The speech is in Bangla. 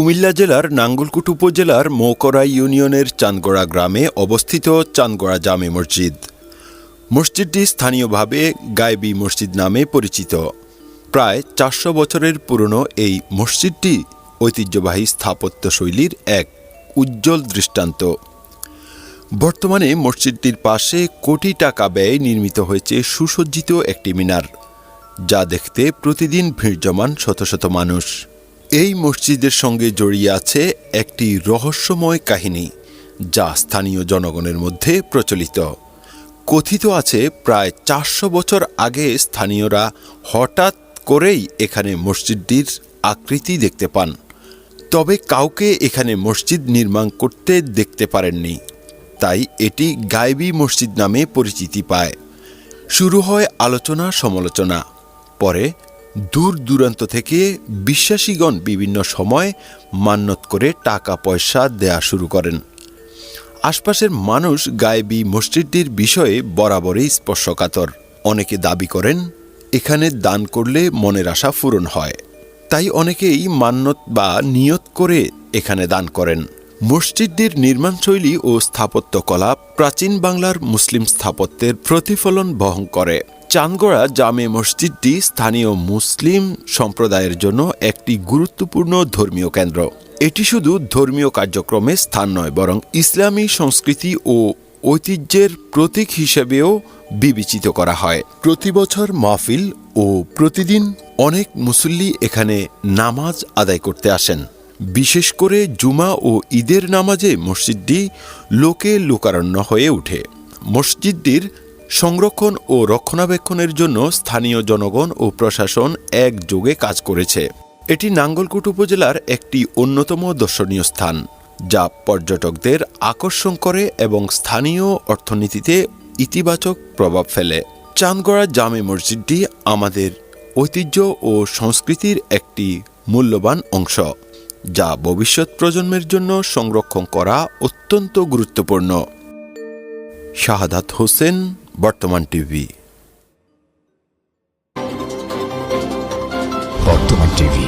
কুমিল্লা জেলার নাঙ্গলকুট উপজেলার মৌকরা ইউনিয়নের চানগড়া গ্রামে অবস্থিত চানগড়া জামে মসজিদ। মসজিদটি স্থানীয়ভাবে গায়বী মসজিদ নামে পরিচিত। প্রায় চারশো বছরের পুরনো এই মসজিদটি ঐতিহ্যবাহী স্থাপত্যশৈলীর এক উজ্জ্বল দৃষ্টান্ত। বর্তমানে মসজিদটির পাশে কোটি টাকা ব্যয়ে নির্মিত হয়েছে সুসজ্জিত একটি মিনার, যা দেখতে প্রতিদিন ভিড় জমান শত শত মানুষ। এই মসজিদের সঙ্গে জড়িয়ে আছে একটি রহস্যময় কাহিনী, যা স্থানীয় জনগণের মধ্যে প্রচলিত। কথিত আছে, প্রায় চারশো বছর আগে স্থানীয়রা হঠাৎ করেই এখানে মসজিদটির আকৃতি দেখতে পান। তবে কাউকে এখানে মসজিদ নির্মাণ করতে দেখতে পারেননি। তাই এটি গায়বী মসজিদ নামে পরিচিতি পায়। শুরু হয় আলোচনা সমালোচনা পরে দূর দূরান্ত থেকে বিশ্বাসীগণ বিভিন্ন সময় মান্যত করে টাকা, পয়সা দেয়া শুরু করেন। আশপাশের মানুষ গায়েবী মসজিদটির বিষয়ে বরাবরই স্পর্শকাতর। অনেকে দাবি করেন, এখানে দান করলে মনের আশা পূরণ হয়। তাই অনেকেই মান্যত বা নিয়ত করে এখানে দান করেন। মসজিদটির নির্মাণশৈলী ও স্থাপত্যকলা প্রাচীন বাংলার মুসলিম স্থাপত্যের প্রতিফলন বহন করে। চানগড়া জামে মসজিদটি স্থানীয় মুসলিম সম্প্রদায়ের জন্য একটি গুরুত্বপূর্ণ ধর্মীয় কেন্দ্র। এটি শুধু ধর্মীয় কার্যক্রমে স্থান নয়, বরং ইসলামী সংস্কৃতি ও ঐতিহ্যের প্রতীক হিসেবেও বিবেচিত করা হয়। প্রতি বছর মাহফিল ও প্রতিদিন অনেক মুসল্লি এখানে নামাজ আদায় করতে আসেন। বিশেষ করে জুমা ও ঈদের নামাজে মসজিদটি লোকে লোকারণ্য হয়ে ওঠে। মসজিদটির সংরক্ষণ ও রক্ষণাবেক্ষণের জন্য স্থানীয় জনগণ ও প্রশাসন একযোগে কাজ করেছে। এটি নাঙ্গলকুট উপজেলার একটি অন্যতম দর্শনীয় স্থান, যা পর্যটকদের আকর্ষণ করে এবং স্থানীয় অর্থনীতিতে ইতিবাচক প্রভাব ফেলে। চাঁদগড়া জামে মসজিদটি আমাদের ঐতিহ্য ও সংস্কৃতির একটি মূল্যবান অংশ, যা ভবিষ্যৎ প্রজন্মের জন্য সংরক্ষণ করা অত্যন্ত গুরুত্বপূর্ণ। শাহাদাত হোসেন বর্তমান টিভি। বর্তমান টিভি।